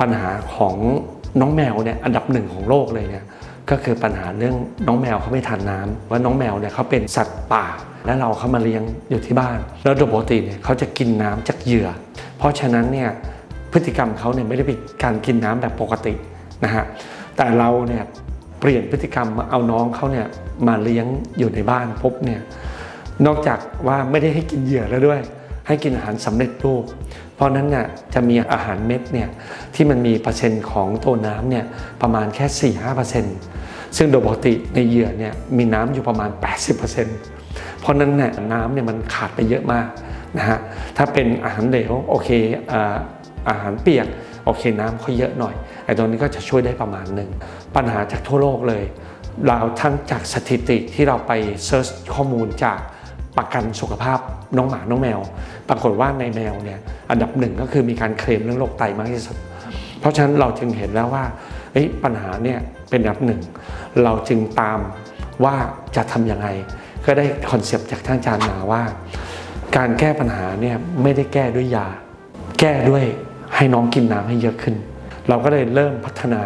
ปัญหาของน้องแมวเนี่ยอันดับหนึ่งของโลกเลยเนี่ยก็คือปัญหาเรื่องน้องแมวเขาไม่ทานน้ำว่าน้องแมวเนี่ยเขาเป็นสัตว์ป่า และเราเขามาเลี้ยงอยู่ที่บ้าน แล้วโดยปกติเนี่ยเขาจะกินน้ำจากเหยื่อ เพราะฉะนั้นเนี่ยพฤติกรรมเขาเนี่ยไม่ได้เป็นการกินน้ำแบบปกตินะฮะแต่เราเนี่ยเปลี่ยนพฤติกรรมมาเอาน้องเขาเนี่ยมาเลี้ยงอยู่ในบ้านปุ๊บเนี่ยนอกจากว่าไม่ได้ให้กินเหยื่อแล้วด้วย ให้กินอาหารสำเร็จรูป เพราะนั้นเนี่ยจะมีอาหารเม็ดเนี่ยที่มันมีเปอร์เซ็นต์ของตัวน้ำเนี่ยประมาณแค่ 4-5%ซึ่งโดยปกติในเหยื่อเนี่ยมีน้ำอยู่ประมาณ 80%เพราะนั้นเนี่ยน้ำเนี่ยมันขาดไปเยอะมากนะฮะถ้าเป็นอาหารเหลวโอเคอาอาหารเปียกโอเคน้ำเขาเยอะหน่อยไอ้ตรงนี้ก็จะช่วยได้ประมาณหนึ่งปัญหาจากทั่วโลกเลยเราทั้งจากสถิติที่เราไปเซิร์ชข้อมูลจาก ประกันสุขภาพน้องหมาน้องแมว ปรากฏว่าในแมวเนี่ยอันดับหนึ่งก็คือมีการเคลมเรื่องโรคไตมากที่สุด เพราะฉะนั้นเราจึงเห็นแล้วว่าปัญหาเนี่ยเป็นอันดับหนึ่ง เราจึงตามว่าจะทำยังไง ก็ได้คอนเซปต์จากท่านอาจารย์มาว่า การแก้ปัญหาเนี่ยไม่ได้แก้ด้วยยา แก้ด้วยให้น้องกินน้ำให้เยอะขึ้น เราก็เลยเริ่มพัฒนา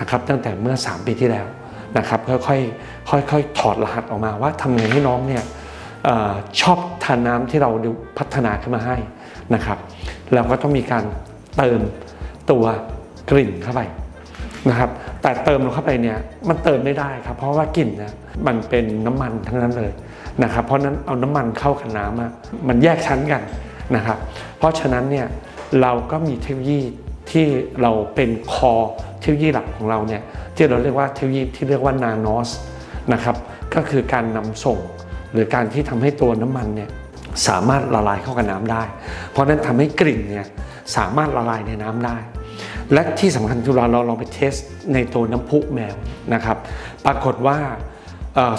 นะครับตั้งแต่เมื่อ 3 ปีที่แล้วนะครับค่อยๆค่อยๆถอดรหัสออกมาว่าทำไงให้น้องเนี่ย ชอบทานน้ำที่เราพัฒนาขึ้นมาให้นะครับ เราก็ต้องมีการเติมตัวกลิ่นเข้าไปนะครับแต่เติมลงเข้าไปเนี่ยมันเติมไม่ได้ครับ เพราะว่ากลิ่นนี่ยมันเป็นน้ำมันทั้งนั้นเลยนะครับ เพราะนั้นเอาน้ำมันเข้ากับน้ำอะมันแยกชั้นกันนะครับ เพราะฉะนั้นเนี่ยเราก็มีเทคโนโลยีที่เราเป็นคอเทคโนโลยีหลักของเราเนี่ยที่เราเรียกว่าเทคโนโลยีที่เรียกว่านานอสนะครับก็คือการนำส่ง หรือการที่ทำให้ตัวน้ำมันเนี่ยสามารถละลายเข้ากับน้ำได้ เพราะนั้นทำให้กลิ่นเนี่ยสามารถละลายในน้ำได้ และที่สำคัญคือเราเราลองไปเทสในตัวน้ำพุแมวนะครับ ปรากฏว่า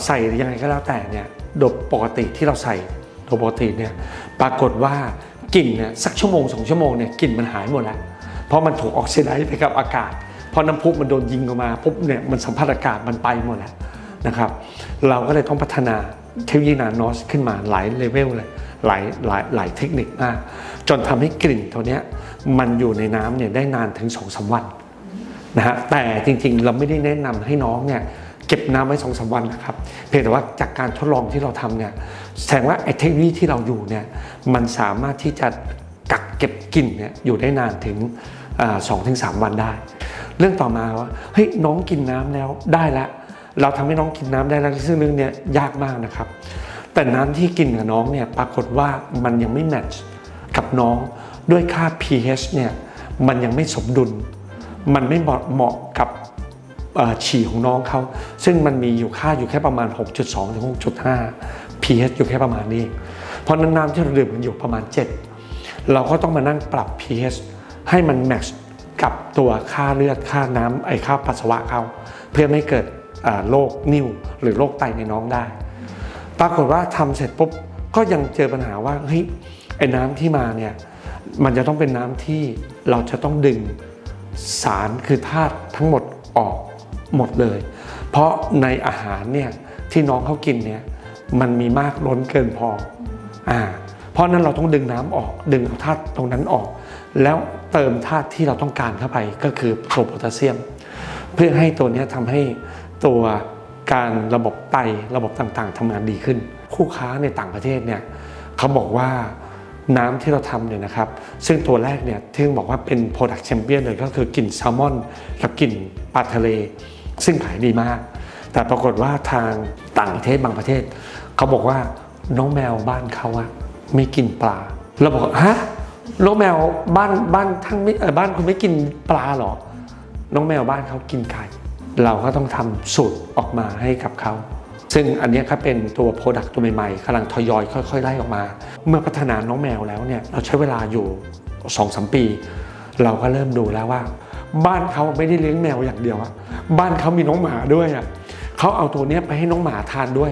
ใส่ยังไงก็แล้วแต่เนี่ยโดยปกติที่เราใส่โดยปกติเนี่ยปรากฏว่ากลิ่นเนี่ยสักชั่วโมงสองชั่วโมงเนี่ยกลิ่นมันหายหมดแล้ว เพราะมันถูกออกซิไดซ์ไปกับอากาศพอน้ำพุมันโดนยิงออกมาปุ๊บเนี่ยมันสัมผัสอากาศมันไปหมดแล้วนะครับ เราก็เลยต้องพัฒนา เทคโนโลยีนาโนสขึ้นมาหลายเลเวลเลยหลายหลายหลายเทคนิคมากจนทำให้กลิ่นตัวเนี้ยมันอยู่ในน้ำเนี่ยได้นานถึง2องสาวันนะฮะแต่จริงๆเราไม่ได้แนะนำให้น้องเนี่ยเก็บน้ำไว้สองสาวันนะครับเพียงแต่ว่าจากการทดลองที่เราทำเนี่ยแสดงว่าไอ้เทคโนโลยีที่เราอยู่เนี่ยมันสามารถที่จะกักเก็บกลิ่นเนี่ยอยู่ได้นานถึงสองถึงสามวันได้ เรื่องต่อมาว่าเฮ้ยน้องกินน้ำแล้วได้แล้ว เราทำให้น้องกินน้ำได้แล้วซึ่งเรื่องนี้ยากมากนะครับ แต่น้ำที่กินกับน้องเนี่ยปรากฏว่ามันยังไม่แมทช์กับน้องด้วยค่า pH เนี่ยมันยังไม่สมดุล มันไม่เหมาะเหมาะกับฉี่ของน้องเขา ซึ่งมันมีอยู่ค่าอยู่แค่ประมาณ 6.2 ถึง 6.5 pH อยู่แค่ประมาณนี้ เพราะนั้นน้ำที่เราดื่มมันอยู่ประมาณ 7 เราก็ต้องมานั่งปรับ pH ให้มันแมทช์กับตัวค่าเลือดค่าน้ำไอค่าปัสสาวะเขาเพื่อไม่เกิด โรคนิ่วหรือโรคไตในน้องได้ ปรากฏว่าทำเสร็จปุ๊บก็ยังเจอปัญหาว่าเฮ้ยไอ้น้ำที่มาเนี่ยมันจะต้องเป็นน้ำที่เราจะต้องดึงสารคือธาตุทั้งหมดออกหมดเลย เพราะในอาหารเนี่ยที่น้องเขากินเนี่ยมันมีมากล้นเกินพออ่าเพราะนั้นเราต้องดึงน้ำออกดึงธาตุตรงนั้นออก แล้วเติมธาตุที่เราต้องการเข้าไปก็คือโพแทสเซียม เพื่อให้ตัวนี้ยทำให้ ตัวการระบบไตระบบต่างๆทำงานดีขึ้น คู่ค้าในต่างประเทศเนี่ยเขาบอกว่าน้ำที่เราทำเนี่ยนะครับ ซึ่งตัวแรกเนี่ยที่บอกว่าเป็น Product Champion เลยก็คือกลิ่นแซลมอนกับกลิ่นปลาทะเล ซึ่งขายดีมาก แต่ปรากฏว่าทางต่างประเทศบางประเทศ เขาบอกว่าน้องแมวบ้านเขาอะไม่กินปลาเราบอกฮะน้องแมวบ้านบ้านท่านไม่บ้านคุณไม่กินปลาเหรอ น้องแมวบ้านเขากินไข่ เราก็ต้องทำสูตรออกมาให้กับเขา ซึ่งอันนี้ยครับเป็นตัวโปรดักต์ตัวใหม่ๆกำลังทยอยค่อยๆไล่ออกมา เมื่อพัฒนาน้องแมวแล้วเนี่ยเราใช้เวลาอยู่2อสปี เราก็เริ่มดูแล้วว่า บ้านเขาไม่ได้เลี้ยงแมวอย่างเดียวอะบ้านเขามีน้องหมาด้วยอะเขาเอาตัวนี้ไปให้น้องหมาทานด้วย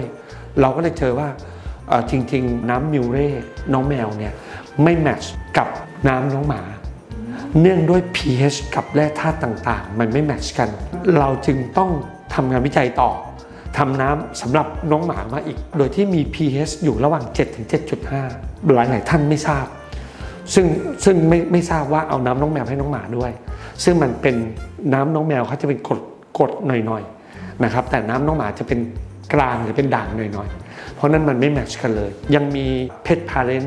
เราก็เลยเจอว่าจริง ๆ น้ำมิวเร่น้องแมวเนี่ยไม่แมทช์กับน้ำน้องหมา เนื่องด้วย pH กับแร่ธาตุต่างๆ มันไม่แมทช์กัน เราจึงต้องทำงานวิจัยต่อทำน้ำสำหรับน้องหมามาอีก โดยที่มี pH อยู่ระหว่าง7ถึง7.5หลายท่านไม่ทราบ ซึ่งซึ่งไม่ไม่ทราบว่าเอาน้ำน้องแมวให้น้องหมาด้วย ซึ่งมันเป็นน้ำน้องแมวเขาจะเป็นกรดกรดหน่อยๆนะครับ แต่น้ำน้องหมาจะเป็นกลางหรือเป็นด่างหน่อยๆ เพราะนั้นมันไม่แมทชกันเลย ยังมีเพ t พาเลน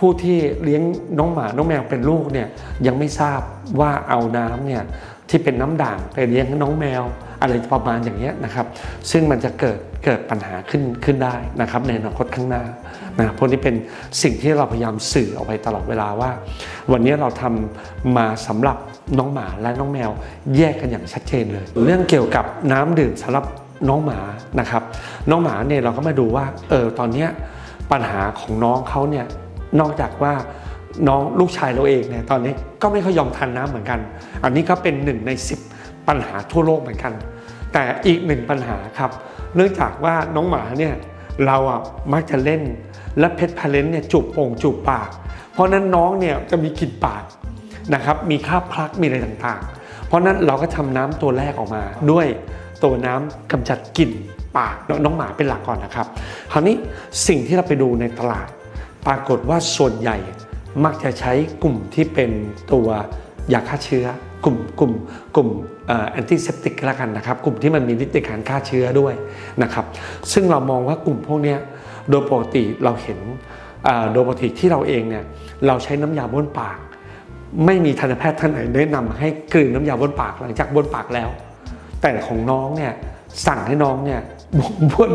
ผู้ที่เลี้ยงน้องหมา น้องแมวเป็นลูกเนี่ยยังไม่ทราบว่าเอาน้ำเนี่ยที่เป็นน้ำด่างไปเลี้ยงน้องแมว อะไรประมาณอย่างเงี้ยนะครับ ซึ่งมันจะเกิดเกิดปัญหาขึ้นขึ้นได้นะครับในอนาคตข้างหน้านะครับพวกนี้เป็นสิ่งที่เราพยายามสื่อออกไปตลอดเวลาว่า วันนี้เราทำมาสำหรับน้องหมาและน้องแมวแยกกันอย่างชัดเจนเลย เรื่องเกี่ยวกับน้ำดื่มสำหรับน้องหมานะครับ น้องหมาเนี่ยเราก็มาดูว่าเออตอนเนี้ยปัญหาของน้องเขาเนี่ย นอกจากว่าน้องลูกชายเราเองเนี่ยตอนนี้ก็ไม่ค่อยยอมทานน้ำเหมือนกัน อันนี้ก็เป็นหนึ่งใน 10 ปัญหาทั่วโลกเหมือนกัน แต่อีกหนึ่งปัญหาครับ เนื่องจากว่าน้องหมาเนี่ยเราอะมักจะเล่นและเพชรพาเลนเนี่ยจูบโป่งจูบปาก เพราะนั้นน้องเนี่ยจะมีกลิ่นปากนะครับมีคราบพลักมีอะไรต่างๆ เพราะฉะนั้นเราก็ทำน้ำตัวแรกออกมาด้วยตัวน้ำกำจัดกลิ่นปากน้องหมาเป็นหลักก่อนนะครับคราวนี้สิ่งที่เราไปดูในตลาด ปรากฏว่าส่วนใหญ่มักจะใช้กลุ่มที่เป็นตัวยาฆ่าเชื้อกลุ่มกลุ่มกลุ่มแอนติเซปติกล้วกันนะครับ กลุ่มที่มันมีฤทธิ์ในการฆ่าเชื้อด้วยนะครับ ซึ่งเรามองว่ากลุ่มพวกนี้โดยปกติเราเห็นโดยปกติที่เราเองเนี่ยเราใช้น้ำยาบ้วนปาก ไม่มีทันตแพทย์ท่านไหนแนะนำให้กลืนน้ำยาบ้วนปากหลังจากบ้วนปากแล้ว แต่ของน้องเนี่ยสั่งให้น้องเนี่ยบ้วน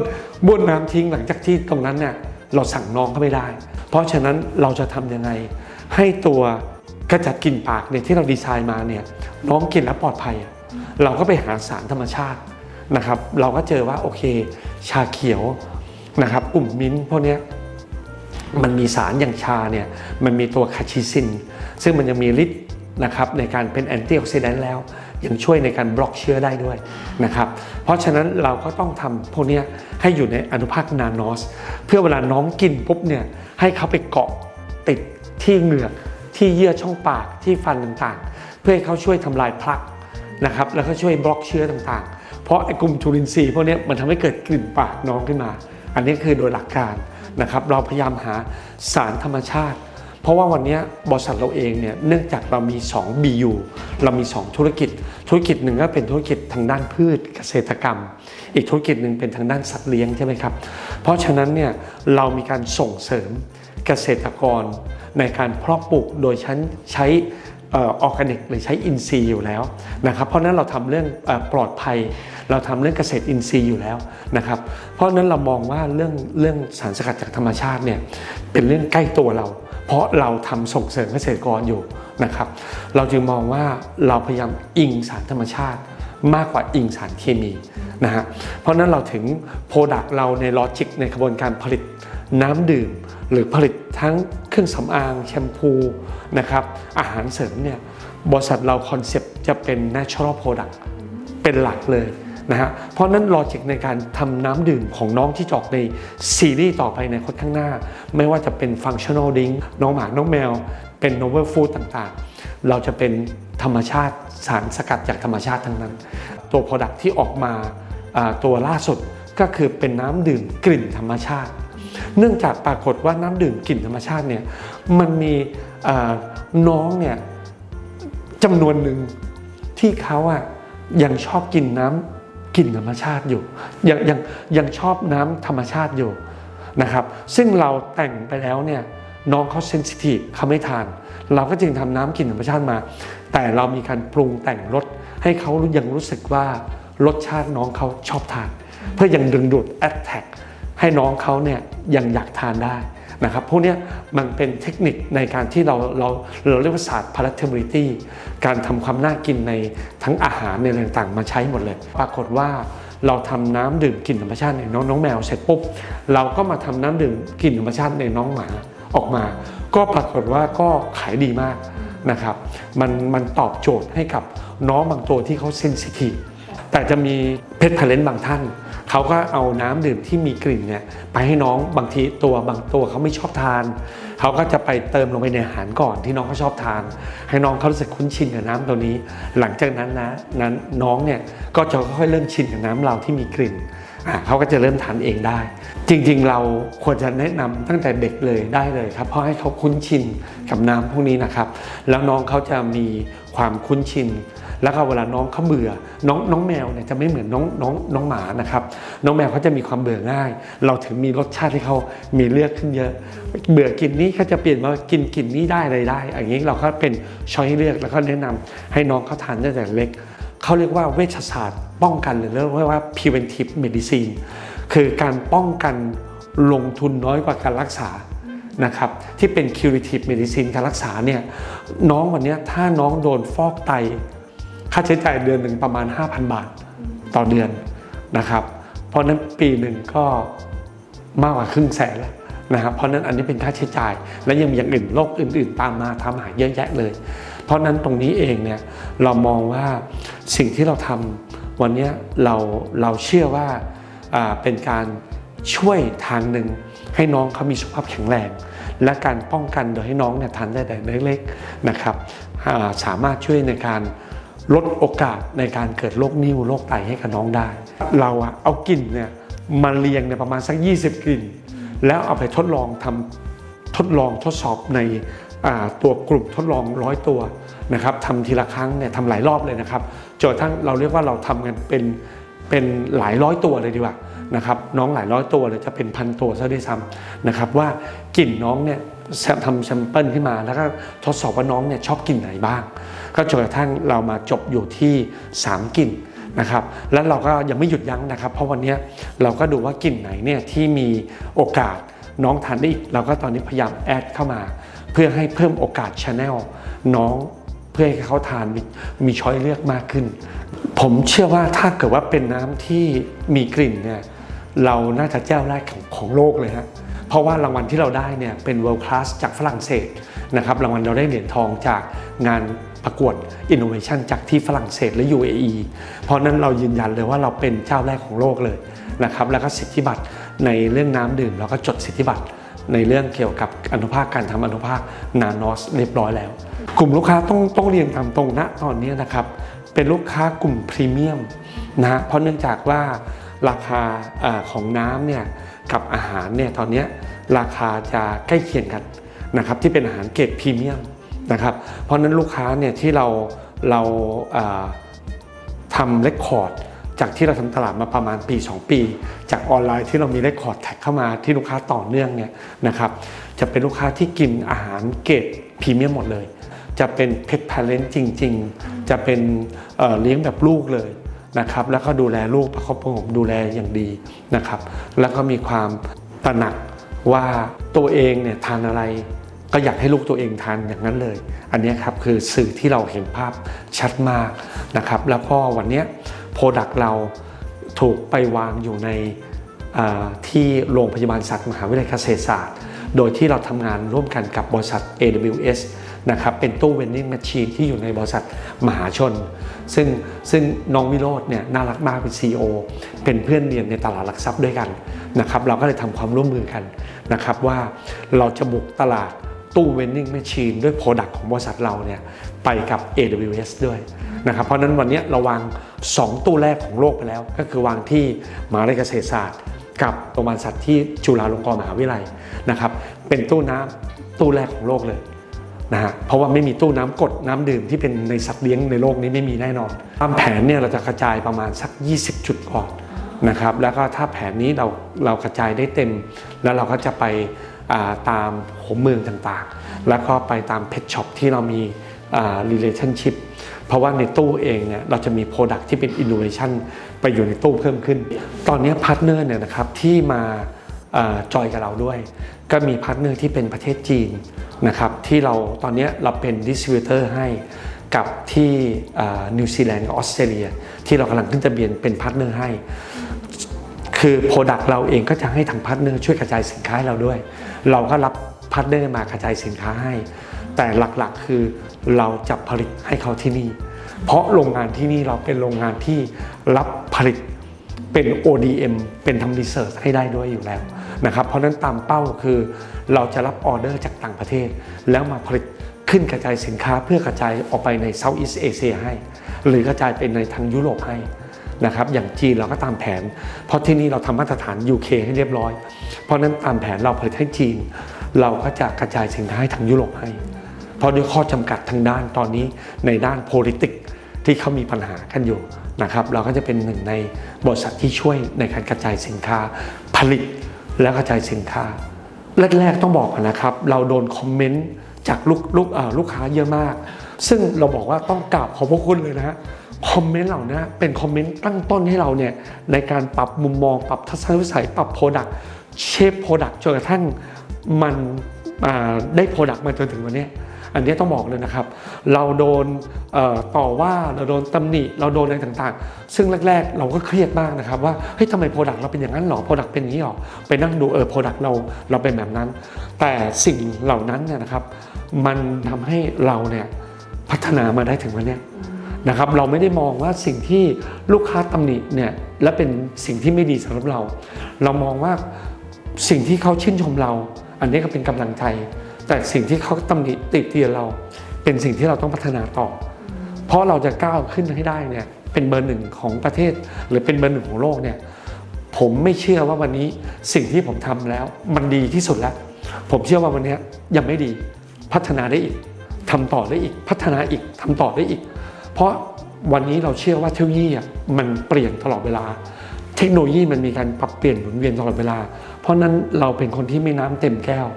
บ้วนน้ำทิ้งหลังจากที่ตรงนั้นเนี่ยเราสั่งน้องก็ไม่ได้ ราะฉะนั้นเราจะทำยังไง ให้ตัวกระจัดกลิ่นปากเนี่ยที่เราดีไซน์มาเนี่ยน้องกินแล้วปลอดภัย เราก็ไปหาสารธรรมชาตินะครับ เราก็เจอว่าโอเค ชาเขียวนะครับกลุ่มมิ้นพวกนี้มันมีสารอย่างชาเนี่ยมันมีตัวคาชิซิน ซึ่งมันยังมีฤทธิ์นะครับในการเป็นแอนตี้ออกซิแดนต์แล้วยังช่วยในการบล็อกเชื้อได้ด้วยนะครับเพราะฉะนั้นเราก็ต้องทำพวกนี้ให้อยู่ในอนุภาคนานอส เพื่อเวลาน้องกินปุ๊บเนี่ย ให้เขาไปเกาะติดที่เหงือกที่เยื่อช่องปากที่ฟันต่างๆ เพื่อให้เขาช่วยทำลายพลักนะครับแล้วก็ช่วยบล็อกเชื้อต่างๆ เพราะไอ้กลุ่มจุลินทรีย์พวกนี้มันทำให้เกิดกลิ่นปากน้องขึ้นมา อันนี้คือโดยหลักการนะครับเราพยายามหาสารธรรมชาติ เพราะว่าวันนี้บริษัทเราเองเนี่ยเนื่องจากเรามี 2 BU เรามี 2 ธุรกิจ ธุรกิจหนึ่งก็เป็นธุรกิจทางด้านพืชเกษตรกรรม อีกธุรกิจหนึ่งเป็นทางด้านสัตว์เลี้ยงใช่ไหมครับ เพราะฉะนั้นเนี่ยเรามีการส่งเสริมเกษตรกรในการเพาะปลูกโดยใช้ใช้ออร์แกนิกหรือใช้อินทรีย์อยู่แล้วนะครับเพราะนั้นเราทำเรื่องปลอดภัย เราทำเรื่องเกษตรอินทรีย์อยู่แล้วนะครับเพราะนั้นเรามองว่าเรื่องเรื่องสารสกัดจากธรรมชาติเนี่ยเป็นเรื่องใกล้ตัวเรา เพราะเราทำส่งเสริมเกษตรกรอยู่นะครับ เราจึงมองว่าเราพยายามอิงสารธรรมชาติ มากกว่าอิงสารเคมีนะฮะเพราะฉะนั้นเราถึงโปรดักต์เราในลอจิกในกระบวนการผลิตน้ำดื่ม หรือผลิตทั้งเครื่องสำอางแชมพูนะครับอาหารเสริมเนี่ยบริษัทเราคอนเซปต์จะเป็น natural product เป็นหลักเลย นะฮะเพราะนั้นลอจิกในการทำน้ำดื่มของน้องที่จอกในซีรีส์ต่อไปในคนข้างหน้า ไม่ว่าจะเป็น functional drink น้องหมาน้องแมว เป็น novel food ต่างๆ เราจะเป็นธรรมชาติสารสกัดจากธรรมชาติทั้งนั้น ตัว product ที่ออกมาตัวล่าสุดก็คือเป็นน้ำดื่มกลิ่นธรรมชาติ เนื่องจากปรากฏว่าน้ำดื่มกลิ่นธรรมชาติเนี่ยมันมีน้องเนี่ยจำนวนหนึ่งที่เขาอะยังชอบกินน้ำ กลิ่นธรรมชาติอยู่ ยังยังยังชอบน้ำธรรมชาติอยู่นะครับ ซึ่งเราแต่งไปแล้วเนี่ยน้องเขาเซนซิทีฟเขาไม่ทาน เราก็จึงทำน้ำกลิ่นธรรมชาติมา แต่เรามีการปรุงแต่งรสให้เขายังรู้สึกว่ารสชาติน้องเขาชอบทาน เพื่อยังดึงดูดแอ t แท็กให้น้องเขาเนี่ยยังอยากทานได้ นะครับพวกนี้มันเป็นเทคนิคในการที่เราเราเราเรียกว่าศาสตร์ palatability การทำความน่ากินในทั้งอาหารในอะไรต่างๆมาใช้หมดเลย ปรากฏว่าเราทำน้ำดื่มกลิ่นธรรมชาติในน้องน้องแมวเสร็จปุ๊บเราก็มาทำน้ำดื่มกลิ่นธรรมชาติในน้องหมาออกมา ก็ปรากฏว่าก็ขายดีมากนะครับมันมันตอบโจทย์ให้กับน้องบางตัวที่เขาเซนซิทีฟแต่จะมีเพชรพาเลนบางท่าน เขาก็เอาน้ำดื่มที่มีกลิ่นเนี่ยไปให้น้องบางทีตัวบางตัวเขาไม่ชอบทาน เขาก็จะไปเติมลงไปในอาหารก่อนที่น้องเขาชอบทาน ให้น้องเขารู้สึกคุ้นชินกับน้ำตัวนี้ หลังจากนั้นนะนั้นน้องเนี่ยก็จะค่อยเริ่มชินกับน้ำเราที่มีกลิ่นเขาก็จะเริ่มทานเองได้ จริงๆ เราควรจะแนะนำตั้งแต่เด็กเลยได้เลยครับเพราะให้เขาคุ้นชินกับน้ำพวกนี้นะครับ แล้วน้องเขาจะมี ความคุ้นชิน แล้วก็เวลาน้องเขาเบื่อ น้องน้องแมวเนี่ยจะไม่เหมือนน้องน้องน้องหมานะครับ น้องแมวเขาจะมีความเบื่อง่าย เราถึงมีรสชาติที่เขามีเลือกขึ้นเยอะ เบื่อกินนี้เขาจะเปลี่ยนมากินกินนี้ได้อะไรได้ อย่างนี้เราก็เป็นช้อยให้เลือกแล้วก็แนะนำให้น้องเขาทานตั้งแต่เล็ก เขาเรียกว่าเวชศาสตร์ ป้องกันหรือเรียกว่า preventive medicine คือการป้องกันลงทุนน้อยกว่าการรักษา นะครับที่เป็น curative medicine การรักษาเนี่ยน้องวันนี้ถ้าน้องโดนฟอกไต ค่าใช้จ่ายเดือนหนึ่งประมาณ 5,000 บาทต่อเดือนนะครับ เพราะนั้นปีหนึ่งก็มากกว่าครึ่งแสนแล้วนะครับเพราะนั้นอันนี้เป็นค่าใช้จ่าย และยังมีอย่างอื่นโรคอื่น ๆ ตามมาทำหายเยอะแยะเลย เพราะนั้นตรงนี้เองเนี่ยเรามองว่าสิ่งที่เราทำวันนี้เราเราเชื่อว่าเป็นการช่วยทางหนึ่ง ให้น้องเขามีสุขภาพแข็งแรง และการป้องกันโดยให้น้องเนี่ยทานได้แต่เล็กๆนะครับสามารถช่วยในการลดโอกาสในการเกิดโรคนิ่วโรคไตให้กับน้องได้ เราเอากลิ่นเนี่ยมาเรียงเนี่ยประมาณสัก 20 กลิ่น แล้วเอาไปทดลองทำทดลองทดสอบในตัวกลุ่มทดลองร้อยตัวนะครับทำทีละครั้งเนี่ยทำหลายรอบเลยนะครับจนกระทั่งเราเรียกว่าเราทำกันเป็นเป็นหลายร้อยตัวเลยดีกว่า นะครับน้องหลายร้อยตัวเลยจะเป็นพันตัวซะด้วยซ้ำนะครับว่ากลิ่นน้องเนี่ยทำแซมเปิลขึ้นมาแล้วก็ทดสอบว่าน้องเนี่ยชอบกลิ่นไหนบ้าง ก็จนกระทั่งเรามาจบอยู่ที่ 3กลิ่นนะครับแล้วเราก็ยังไม่หยุดยั้งนะครับ เพราะวันนี้เราก็ดูว่ากลิ่นไหนเนี่ยที่มีโอกาสน้องทานได้อีกเราก็ตอนนี้พยายามแอดเข้ามา เพื่อให้เพิ่มโอกาสชาแนลน้องเพื่อให้เขาทานมมีช้อยเลือกมากขึ้น ผมเชื่อว่าถ้าเกิดว่าเป็นน้ำที่มีกลิ่นเนี่ย เราน่าจะเจ้าแรกของของโลกเลยฮะเพราะว่ารางวัลที่เราได้เนี่ยเป็น world class จากฝรั่งเศสนะครับรางวัลเราได้เหรียญทองจากงานประกวด innovation จากที่ฝรั่งเศสและ UAE เพราะนั้นเรายืนยันเลยว่าเราเป็นเจ้าแรกของโลกเลยนะครับแล้วก็สิทธิบัตรในเรื่องน้ำดื่มเราก็จดสิทธิบัตรในเรื่องเกี่ยวกับอนุภาคการทำอนุภาคนานอสเรียบร้อยแล้ว กลุ่มลูกค้าต้องต้องเรียนตามตรงณตอนนี้นะครับเป็นลูกค้ากลุ่มพรีเมียมนะเพราะเนื่องจากว่า ราคาอของน้ำเนี่ยกับอาหารเนี่ยตอนนี้ราคาจะใกล้เคียงกันนะครับที่เป็นอาหารเกรดพรีเมียมนะครับเพราะนั้นลูกค้าเนี่ยที่เราเราทำเรคคอร์ดจากที่เราทำตลาดมาประมาณปี 2 ปี จากออนไลน์ที่เรามีเรคคอร์ดแท็กเข้ามาที่ลูกค้าต่อเนื่องเนี่ยนะครับจะเป็นลูกค้าที่กินอาหารเกรดพรีเมียมหมดเลย จะเป็นเพ t พ a เลนจริง ๆ จะเป็นเเลี้ยงแบบลูกเลย นะครับ แล้วก็ดูแลลูกประคบประหงมดูแลอย่างดีนะครับ แล้วก็มีความตระหนักว่าตัวเองเนี่ยทานอะไรก็อยากให้ลูกตัวเองทานอย่างนั้นเลย อันนี้ครับคือสื่อที่เราเห็นภาพชัดมากนะครับ แล้วก็วันนี้โปรดักต์เราถูกไปวางอยู่ในที่โรงพยาบาลสัตว์มหาวิทยาลัยเกษตรศาสตร์ โดยที่เราทำงานร่วมกันกับบริษัท AWS นะครับเป็นตู้ vending machine ที่อยู่ในบริษัทมหาชน ซึ่งซึ่งน้องวิโรจน์เนี่ยน่ารักมากเป็น CEO เป็นเพื่อนเรียนในตลาดหลักทรัพย์ด้วยกันนะครับเราก็เลยทำความร่วมมือกันนะครับว่าเราจะบุกตลาดตู้ vending machine ด้วย Product ของบริษัทเราเนี่ยไปกับ AWS ด้วยนะครับเพราะนั้นวันนี้เราวาง 2 ตู้แรกของโลกไปแล้ว ก็คือวางที่มหาวิทยาลัยเกษตรศาสตร์ กับโรงพยาบาลสัตว์ที่จุฬาลงกรณ์มหาวิทยาลัยนะครับเป็นตู้น้ำตู้แรกของโลกเลย นะฮะเพราะว่าไม่มีตู้น้ำกดน้ำดื่มที่เป็นในสัตว์เลี้ยงในโลกนี้ไม่มีแน่นอนตามแผนเนี่ยเราจะกระจายประมาณสัก 20 จุดก่อนนะครับแล้วก็ถ้าแผนนี้เราเรากระจายได้เต็ม แล้วเราก็จะไปาตามหัวเมืองต่างๆ แล้วก็ไปตามเพชช็อปที่เรามีา relationship เพราะว่าในตู้เองเนี่ยเราจะมี Product ที่เป็น Innovation ไปอยู่ในตู้เพิ่มขึ้น ตอนนี้พาร์ทเนอร์เนี่ยนะครับที่มาอาจอยกับเราด้วย ก็มีพาร์ทเนอร์ที่เป็นประเทศจีนนะครับที่เราตอนนี้เราเป็นดิส t r บิวเตอร์ให้กับที่นิวซีแลนด์กับออสเตรเลีย ที่เรากำลังขึ้นทะเบียนเป็นพาร์ทเนอร์ให้ คือโปรดักต์เราเองก็จะให้ทางพาร์ทเนอร์ช่วยกระจายสินค้าให้เราด้วย เราก็รับพาร์ทเนอร์มากระจายสินค้าให้ แต่หลักๆคือเราจะผลิตให้เขาที่นี่ เพราะโรงงานที่นี่เราเป็นโรงงานที่รับผลิต เป็น ODM เป็นทำรีเสิร์ชให้ได้ด้วยอยู่แล้วนะครับเพราะนั้นตามเป้าคือเราจะรับออเดอร์จากต่างประเทศ แล้วมาผลิตขึ้นกระจายสินค้าเพื่อกระจายออกไปในเซาท์อีสเอเชียให้ หรือกระจายเป็นในทางยุโรปให้นะครับอย่างจีนเราก็ตามแผน เพราะที่นี่เราทำมาตรฐาน UK ให้เรียบร้อย เพราะนั้นตามแผนเราผลิตให้จีน เราก็จะกระจายสินค้าให้ทางยุโรปให้ เพราะราะด้วยข้อจำกัดทางด้านตอนนี้ในด้าน politics ที่เขามีปัญหากันอยู่นะครับเราก็จะเป็นหนึ่งในบริษัทที่ช่วยในการกระจายสินค้าผลิตและกระจายสินค้าแรกๆต้องบอกนะครับ เราโดนคอมเมนต์จากลูกลูกลูกค้าเยอะมาก ซึ่งเราบอกว่าต้องกราบขอบพระคุณเลยนะคอมเมนต์เหล่านี้เป็นคอมเมนต์ตั้งต้นให้เราเนี่ยในการปรับมุมมอง ปรับทัศนวิสัย ปรับโปรดักต์เชฟโปรดักต์จนกระทั่งมันได้โปรดักต์มาจนถึงวันนี้ อันนี้ต้องบอกเลยนะครับ เราโดนต่อว่าเราโดนตำหนิ เราโดนอะไรต่างๆ ซึ่งแรกๆ เราก็เครียดมากนะครับว่าเฮ้ยทำไมโปรดักต์เราเป็นอย่างนั้นหรอโปรดักต์เป็นอย่างนี้หรอไปนั่งดูเออโปรดักต์เราเราเป็นแบบนั้น แต่สิ่งเหล่านั้นเนี่ยนะครับ มันทำให้เราเนี่ยพัฒนามาได้ถึงวันนี้นะครับเราไม่ได้มองว่าสิ่งที่ลูกค้าตำหนิเนี่ยและเป็นสิ่งที่ไม่ดีสำหรับเรา เรามองว่าสิ่งที่เขาชื่นชมเรา อันนี้ก็เป็นกำลังใจ แต่สิ่งที่เขาตำหนิติเตียนเราเป็นสิ่งที่เราต้องพัฒนาต่อ เพราะเราจะก้าวขึ้นให้ได้เนี่ยเป็นเบอร์หนึ่งของประเทศ หรือเป็นเบอร์หนึ่งของโลกเนี่ยผมไม่เชื่อว่าวันนี้สิ่งที่ผมทำแล้ว มันดีที่สุดแล้ว ผมเชื่อว่าวันนี้ยังไม่ดีพัฒนาได้อีกทำต่อได้อีก พัฒนาอีกทำต่อได้อีก เพราะวันนี้เราเชื่อว่าเทคโนโลยีอะมันเปลี่ยนตลอดเวลา เทคโนโลยีมันมีการปรับเปลี่ยนหมุนเวียนตลอดเวลา เพราะนั้นเราเป็นคนที่ไม่น้ำเต็มแก้ว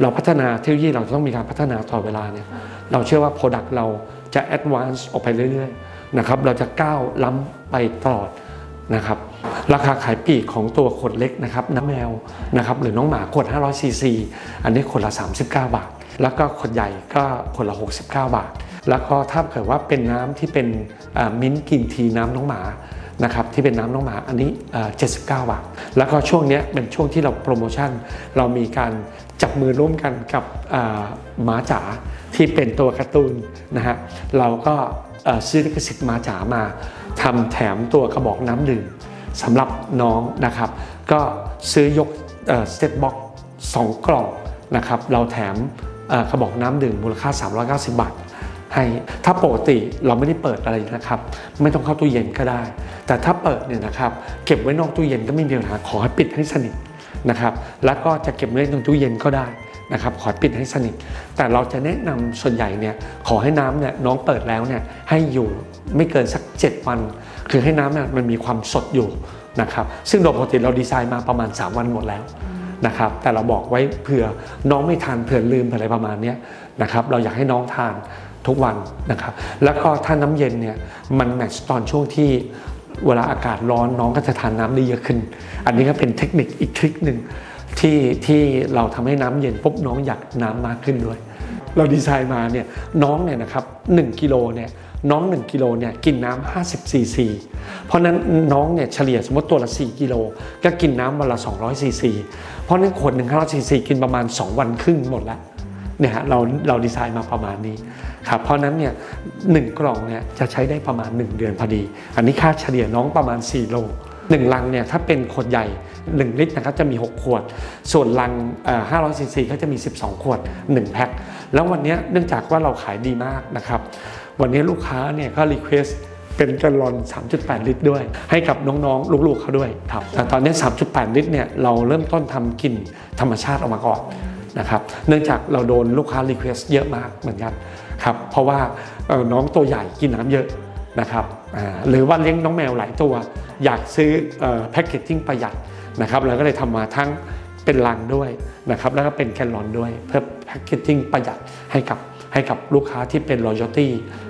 เราพัฒนาเทคโนโลยีเราจะต้องมีการพัฒนาตลอดเวลาเนี่ยเราเชื่อว่า Product เราจะ advance ออกไปเรื่อยๆนะครับเราจะก้าวล้ำไปตลอดนะครับราคาขายปลีกของตัวขวดเล็กนะครับน้ำแมวนะครับหรือน้องหมาขวด500ซีซีอันนี้ขวดละ 39 บาท แล้วก็ขวดใหญ่ก็ขวดละ 69 บาท แล้วก็ถ้าเกิดว่าเป็นน้ำที่เป็นมิ้นท์กินทีน้ำน้องหมา นะครับที่เป็นน้ำน้องหมาอันนี้ 79 บาท แล้วก็ช่วงนี้เป็นช่วงที่เราโปรโมชั่น เรามีการจับมือร่วมกันกับหมาจ๋าที่เป็นตัวการ์ตูนนะฮะเราก็ซื้อลิขสิทธิ์หมาจ๋ามาทำแถมตัวกระบอกน้ำดื่มสำหรับน้องนะครับ ก็ซื้อยกสเตตบ็อกสองกล่องนะครับเราแถมกระบอกน้ำดื่มมูลค่า 390 บาท ให้ ถ้าปกติเราไม่ได้เปิดอะไรนะครับ ไม่ต้องเข้าตู้เย็นก็ได้ แต่ถ้าเปิดเนี่ยนะครับเก็บไว้นอกตู้เย็นก็ไม่มีปัญหาขอให้ปิดให้สนิทนะครับ แล้วก็จะเก็บไว้ในตู้เย็นก็ได้นะครับขอปิดให้สนิท แต่เราจะแนะนำส่วนใหญ่เนี่ยขอให้น้ำเนี่ยน้องเปิดแล้วเนี่ยให้อยู่ไม่เกินสัก 7 วัน คือให้น้ำเนี่ยมันมีความสดอยู่นะครับซึ่งโดยปกติเราดีไซน์มาประมาณ 3 วันหมดแล้วนะครับแต่เราบอกไว้เผื่อน้องไม่ทานเผื่อลืมอะไรประมาณนี้นะครับเราอยากให้น้องทาน ทุกวันนะครับ แล้วก็ถ้าน้ำเย็นเนี่ยมันแมทช์ตอนช่วงที่เวลาอากาศร้อนน้องก็จะทานน้ำได้เยอะขึ้น อันนี้ก็เป็นเทคนิคอีกทริคหนึ่งที่ที่เราทำให้น้ำเย็นปุ๊บน้องอยากน้ำมากขึ้นด้วย เราดีไซน์มาเนี่ยน้องเนี่ยนะครับ1กิโลเนี่ยน้อง 1 กิโลเนี่ยกินน้ำ50ซีซีเพราะนั้นน้องเนี่ยเฉลี่ยสมมติตัวละ 4 กิโลก็กินน้ำวันละ200ซีซีเพราะฉะนั้นขวดหนึ่ง500ซีซีกินประมาณ 2 วันครึ่งหมดแล้วเนี่ยฮะเราเราดีไซน์มาประมาณนี้ ครับเพราะนั้นเนี่ยหนึ่งกล่องเนี่ยจะใช้ได้ประมาณ 1 เดือนพอดี อันนี้ค่าเฉลี่ยน้องประมาณ 4 โลหนึ่งลังเนี่ยถ้าเป็นขวดใหญ่ 1 ลิตรนะครับจะมี 6 ขวด ส่วนลัง500ซีซีก็จะมี 12 ขวด 1 แพ็คแล้ววันนี้เนื่องจากว่าเราขายดีมากนะครับวันนี้ลูกค้าเนี่ยก็รีเควสเป็นกลลอน 3.8 ลิตรด้วย ให้กับน้องๆ ลูกๆเขาด้วยครับแต่ตอนนี้ 3.8 ลิตรเนี่ยเราเริ่มต้นทำกลิ่นธรรมชาติออกมาก่อนนะครับเนื่องจากเราโดนลูกค้ารีเควสเยอะมากเหมือนกัน ครับเพราะว่าน้องตัวใหญ่กินน้ำเยอะนะครับหรือว่าเลี้ยงน้องแมวหลายตัว อยากซื้อแพ็กเกจจิ้งประหยัดนะครับเราก็เลยทำมาทั้งเป็นลังด้วยนะครับแล้วก็เป็นแกลลอนด้วยเพื่อแพ็กเกจจิ้งประหยัดให้กับให้กับลูกค้าที่เป็น loyalty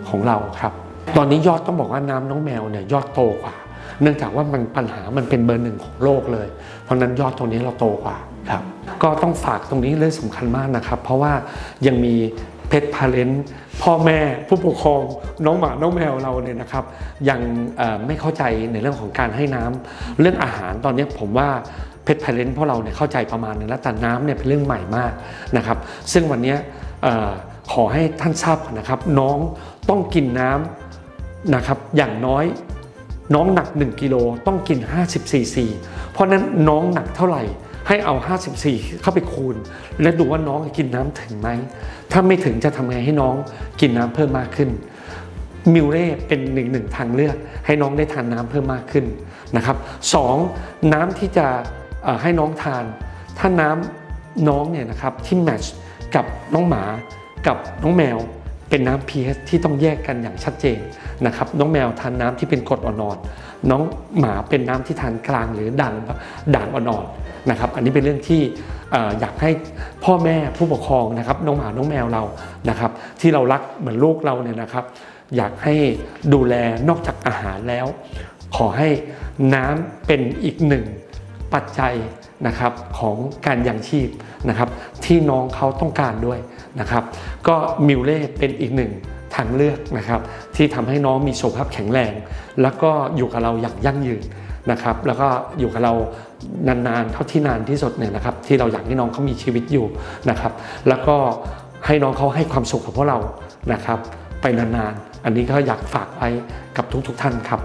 ของเราครับตอนนี้ยอดต้องบอกว่าน้ำน้องแมวเนี่ยยอดโตกว่า เนื่องจากว่ามันปัญหามันเป็นเบอร์หนึ่งของโลกเลย เพราะฉะนั้นยอดตรงนี้เราโตกว่าครับก็ต้องฝากตรงนี้เรื่องสำคัญมากนะครับ เพราะว่ายังมี เพ t พาเลนพ่อแม่ผู้ปกครองน้องหมาน้องแมวเราเนี่ยนะครับ ยังไม่เข้าใจในเรื่องของการให้น้ำเรื่องอาหารตอนนี้ผมว่าเพ t พาเลนพวกเราเนี่ยเข้าใจประมาณนึงแล้วแต่น้ำเนี่ยเป็นเรื่องใหม่มากนะครับ ซึ่งวันนี้ขอให้ท่านทราบนะครับ น้องต้องกินน้ำนะครับอย่างน้อยน้องหนัก 1กิโลต้องกิน 50ซีซีเพราะนั้นน้องหนักเท่าไหร่ ให้เอา 54 เข้าไปคูณ และดูว่าน้องกินน้ำถึงไหม ถ้าไม่ถึงจะทำไงให้น้องกินน้ำเพิ่มมากขึ้น มิลเล่เป็นหนึ่งหนึ่งทางเลือก ให้น้องได้ทานน้ำเพิ่มมากขึ้นนะครับสองน้ำที่จะให้น้องทาน ถ้าน้ำน้องเนี่ยนะครับที่แมทช์กับน้องหมากับน้องแมวเป็นน้ำ pH ที่ต้องแยกกันอย่างชัดเจนนะครับน้องแมวทานน้ำที่เป็นกรดอ่อนๆน้องหมาเป็นน้ำที่ทานกลางหรือด่างด่างอ่อนๆ นะครับอันนี้เป็นเรื่องที่อออยากให้พ่อแม่ผู้ปกครองนะครับน้องหมาน้องแมวเรานะครับ ที่เรารักเหมือนลูกเราเนี่ยนะครับ อยากให้ดูแลนอกจากอาหารแล้ว ขอให้น้ำเป็นอีกหนึ่งปัจจัยนะครับของการยังชีพนะครับที่น้องเขาต้องการด้วยนะครับ ก็มิวเล่เป็นอีกหนึ่งทางเลือกนะครับ ที่ทำให้น้องมีสุขภาพแข็งแรง แล้วก็อยู่กับเราอย่างยั่งยืน นะครับแล้วก็อยู่กับเรานานๆเท่าที่นานที่สุดเนี่ยนะครับที่เราอยากให้น้องเขามีชีวิตอยู่นะครับ แล้วก็ให้น้องเขาให้ความสุขกับพวกเรานะครับ ไปนานๆ อันนี้ก็อยากฝากไว้กับทุกๆท่านครับ